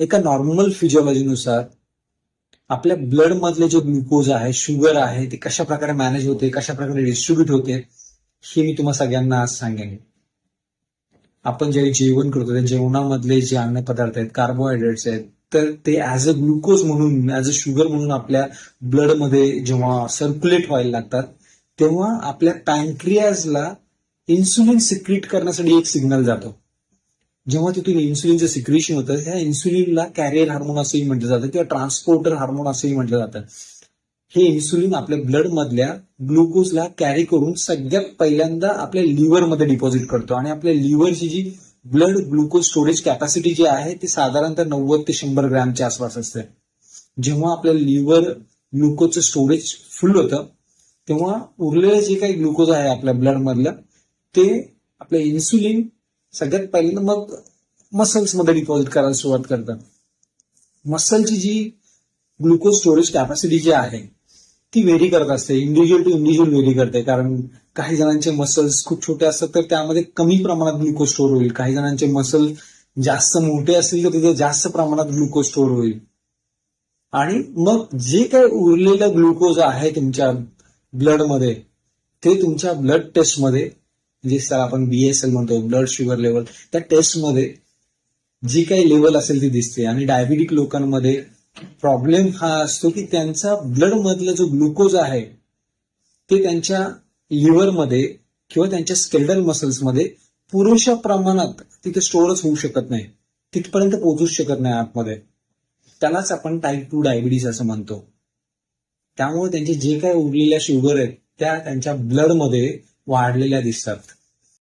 एका नॉर्मल फिजिओलॉजीनुसार आपल्या ब्लड मधले जे ग्लुकोज आहे शुगर आहे ते कशा प्रकारे मॅनेज होते कशा प्रकारे डिस्ट्रीब्युट होते हे मी तुम्हाला सगळ्यांना आज सांगेन. आपण जे जेवण करतो त्या जेवणामधले जे अन्न पदार्थ आहेत कार्बोहायड्रेट्स आहेत तर ते ऍज अ ग्लुकोज म्हणून ऍज अ शुगर म्हणून आपल्या ब्लडमध्ये जेव्हा सर्क्युलेट व्हायला लागतात तेव्हा आपल्या पॅन्क्रियाजला इन्सुलिन सिक्रीट करण्यासाठी एक सिग्नल जातो. जेव्हा तिथून इन्सुलिनचं सिक्रेशन होतं ह्या इन्सुलिनला कॅरियर हार्मोन असंही म्हटलं जातं किंवा ट्रान्सपोर्टर हार्मोन असंही म्हटलं जातं. हे इन्सुलिन आपल्या ब्लड मधल्या ग्लुकोजला कॅरी करून सगळ्यात पहिल्यांदा आपल्या लिव्हरमध्ये डिपॉझिट करतो. आणि आपल्या लिव्हरची जी ब्लड ग्लुकोज स्टोरेज कॅपॅसिटी जी आहे ती साधारणतः नव्वद ते शंभर ग्रॅमच्या आसपास असते. जेव्हा आपल्या लिव्हर ग्लुकोजचं स्टोरेज फुल होतं तेव्हा उरलेलं जे काही ग्लुकोज आहे आपल्या ब्लड मधलं ते आपलं इन्सुलिन सगळ्यात पहिल्यांदा मग मसल्समध्ये डिपॉझिट करायला सुरुवात करतात. मसलची जी ग्लुकोज स्टोरेज कॅपॅसिटी जी आहे ती व्हेरी करत असते. इंडिव्हिज्युअल टू इंडिव्हिज्युअल व्हेरी करते. कारण काही जणांचे मसल्स खूप छोटे असतात तर त्यामध्ये कमी प्रमाणात ग्लुकोज स्टोर होईल. काही जणांचे मसल जास्त मोठे असतील तर तिथे जास्त प्रमाणात ग्लुकोज स्टोर होईल. आणि मग जे काही उरलेलं ग्लुकोज आहे तुमच्या ब्लडमध्ये ते तुमच्या ब्लड टेस्टमध्ये जे सर आपण बीएसएल म्हणतो ब्लड शुगर लेवल त्या टेस्टमध्ये जी काही लेवल असेल ती दिसते. आणि डायबिटिक लोकांमध्ये प्रॉब्लेम हा असतो की त्यांचा ब्लड मधला जो ग्लुकोज आहे ते त्यांच्या लिव्हरमध्ये किंवा त्यांच्या स्केल्डल मसल्समध्ये पुरेशा प्रमाणात तिथे स्टोरच होऊ शकत नाही. तिथपर्यंत पोहोचूच शकत नाही आतमध्ये. त्यालाच आपण टाईप टू डायबिटीज असं म्हणतो. त्यामुळे त्यांचे जे काही उरलेल्या शुगर आहेत त्या त्यांच्या ब्लडमध्ये वाढलेल्या दिसतात.